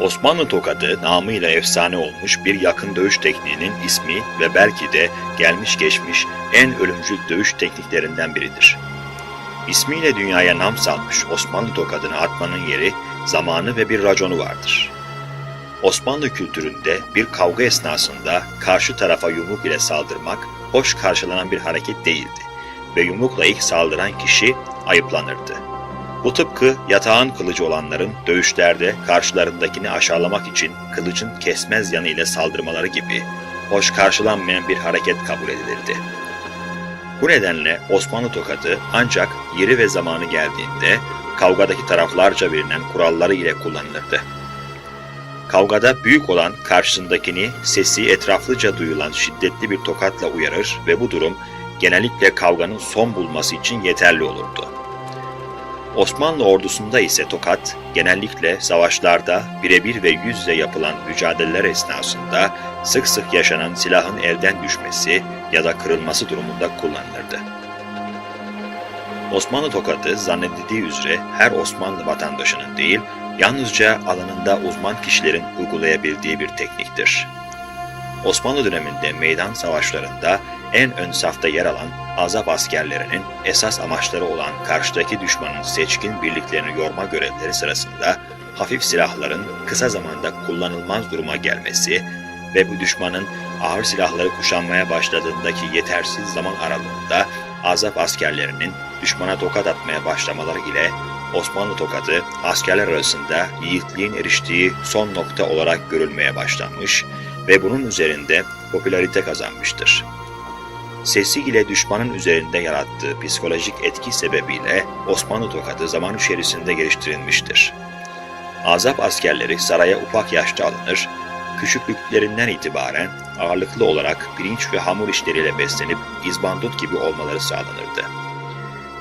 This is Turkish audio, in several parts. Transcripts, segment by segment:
Osmanlı tokadı namıyla efsane olmuş bir yakın dövüş tekniğinin ismi ve belki de gelmiş geçmiş en ölümcül dövüş tekniklerinden biridir. İsmiyle dünyaya nam salmış Osmanlı tokadını atmanın yeri, zamanı ve bir raconu vardır. Osmanlı kültüründe bir kavga esnasında karşı tarafa yumruk ile saldırmak hoş karşılanan bir hareket değildi ve yumrukla ilk saldıran kişi ayıplanırdı. Bu tıpkı yatağın kılıcı olanların dövüşlerde karşılarındakini aşağılamak için kılıcın kesmez yanı ile saldırmaları gibi hoş karşılanmayan bir hareket kabul edilirdi. Bu nedenle Osmanlı tokadı ancak yeri ve zamanı geldiğinde kavgadaki taraflarca bilinen kuralları ile kullanılırdı. Kavgada büyük olan karşısındakini sesi etraflıca duyulan şiddetli bir tokatla uyarır ve bu durum genellikle kavganın son bulması için yeterli olurdu. Osmanlı ordusunda ise tokat genellikle savaşlarda birebir ve yüz yüze yapılan mücadeleler esnasında sık sık yaşanan silahın elden düşmesi ya da kırılması durumunda kullanılırdı. Osmanlı tokadı zannedildiği üzere her Osmanlı vatandaşının değil, yalnızca alanında uzman kişilerin uygulayabildiği bir tekniktir. Osmanlı döneminde meydan savaşlarında en ön safta yer alan azap askerlerinin esas amaçları olan karşıdaki düşmanın seçkin birliklerini yorma görevleri sırasında hafif silahların kısa zamanda kullanılmaz duruma gelmesi ve bu düşmanın ağır silahları kuşanmaya başladığındaki yetersiz zaman aralığında azap askerlerinin düşmana tokat atmaya başlamaları ile Osmanlı tokadı askerler arasında yiğitliğin eriştiği son nokta olarak görülmeye başlanmış ve bunun üzerinde popülarite kazanmıştır. Sesi ile düşmanın üzerinde yarattığı psikolojik etki sebebiyle Osmanlı tokadı zaman içerisinde geliştirilmiştir. Azap askerleri saraya ufak yaşta alınır, küçüklüklerinden itibaren ağırlıklı olarak pirinç ve hamur işleriyle beslenip izbandut gibi olmaları sağlanırdı.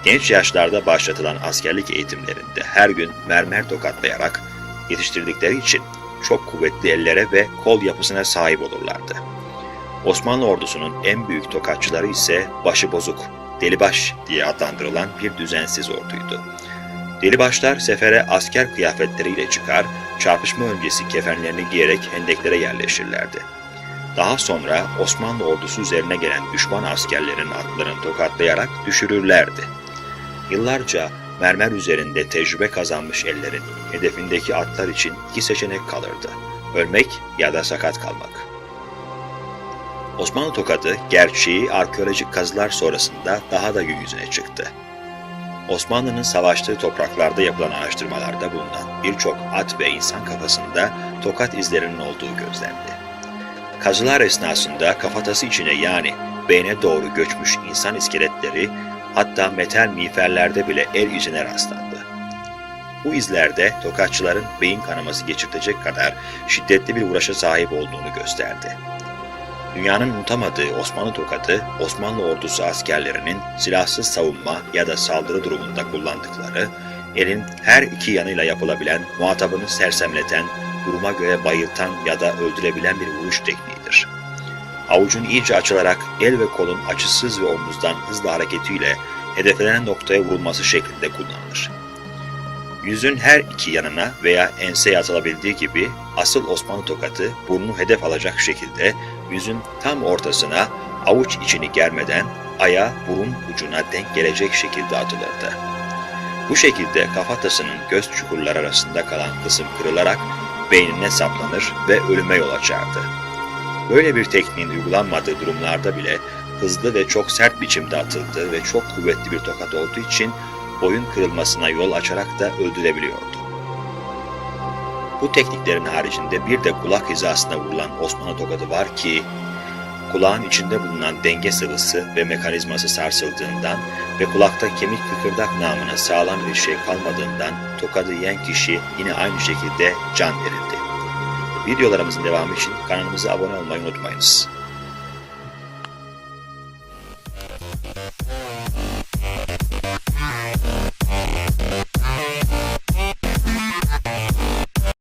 Genç yaşlarda başlatılan askerlik eğitimlerinde her gün mermer tokatlayarak yetiştirdikleri için çok kuvvetli ellere ve kol yapısına sahip olurlardı. Osmanlı ordusunun en büyük tokatçıları ise başı bozuk, delibaş diye adlandırılan bir düzensiz orduydu. Delibaşlar sefere asker kıyafetleriyle çıkar, çarpışma öncesi kefenlerini giyerek hendeklere yerleşirlerdi. Daha sonra Osmanlı ordusu üzerine gelen düşman askerlerin atlarını tokatlayarak düşürürlerdi. Yıllarca mermer üzerinde tecrübe kazanmış ellerin hedefindeki atlar için iki seçenek kalırdı. Ölmek ya da sakat kalmak. Osmanlı tokadı gerçeği arkeolojik kazılar sonrasında daha da gün yüzüne çıktı. Osmanlı'nın savaştığı topraklarda yapılan araştırmalarda bulunan birçok at ve insan kafasında tokat izlerinin olduğu gözlendi. Kazılar esnasında kafatası içine yani beyne doğru göçmüş insan iskeletleri hatta metal miğferlerde bile el izine rastlandı. Bu izlerde tokatçıların beyin kanaması geçirtecek kadar şiddetli bir uğraşa sahip olduğunu gösterdi. Dünyanın unutamadığı Osmanlı tokadı, Osmanlı ordusu askerlerinin silahsız savunma ya da saldırı durumunda kullandıkları, elin her iki yanıyla yapılabilen, muhatabını sersemleten, duruma göre bayıltan ya da öldürebilen bir vuruş tekniğidir. Avucun iyice açılarak el ve kolun açısız ve omuzdan hızlı hareketiyle hedeflenen noktaya vurulması şeklinde kullanılır. Yüzün her iki yanına veya enseye atılabildiği gibi asıl Osmanlı tokatı burnu hedef alacak şekilde yüzün tam ortasına avuç içini germeden aya burun ucuna denk gelecek şekilde atılırdı. Bu şekilde kafatasının göz çukurları arasında kalan kısım kırılarak beynine saplanır ve ölüme yol açardı. Böyle bir tekniğin uygulanmadığı durumlarda bile hızlı ve çok sert biçimde atıldığı ve çok kuvvetli bir tokat olduğu için boyun kırılmasına yol açarak da öldürebiliyordu. Bu tekniklerin haricinde bir de kulak hizasına vurulan Osmanlı tokadı var ki, kulağın içinde bulunan denge sıvısı ve mekanizması sarsıldığından ve kulakta kemik kıkırdak namına sağlam bir şey kalmadığından tokadı yiyen kişi yine aynı şekilde can verildi. Videolarımızın devamı için kanalımıza abone olmayı unutmayınız.